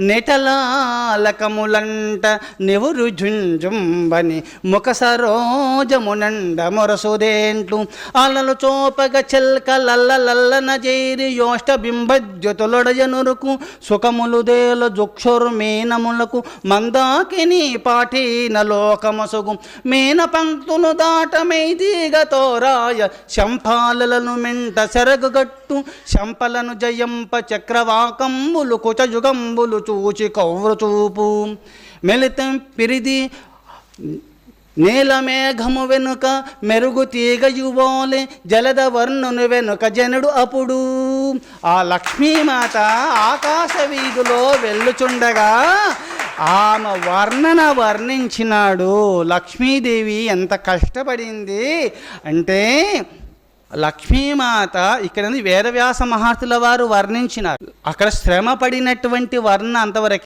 నెటలాలకములంట నెవురు జుంజుంబని ముఖ సరోజమునండ మొరసుదేంట్లు. అలలు చోపగ చెల్క లల్ల లల్లన చేరి యోష్ట బింబజ్యోతులొడయనురుకు. సుఖములు దేల జుక్షురు మీనములకు మందాకిని పాఠీన లోకమసుగు. మీన పంక్తులు దాటమైదీగతో రాయ శంపాలలను మెంట సెరగుగట్టు శంపలను జయంప చక్రవాకంబులు కుచయుగంబులు చూచి కౌరు చూపు మెలితం పిరిది నీల మేఘము వెనుక మెరుగు తీగ యువోలి జలద వర్ణుని వెనుక జనుడు అప్పుడు. ఆ లక్ష్మీమాత ఆకాశ వీధిలో వెళ్ళుచుండగా ఆమె వర్ణన వర్ణించినాడు. లక్ష్మీదేవి ఎంత కష్టపడింది అంటే లక్ష్మీమాత ఇక్కడ వేదవ్యాస మహర్షుల వారు వర్ణించినారు. అక్కడ శ్రమ పడినటువంటి వర్ణ అంతవరకు.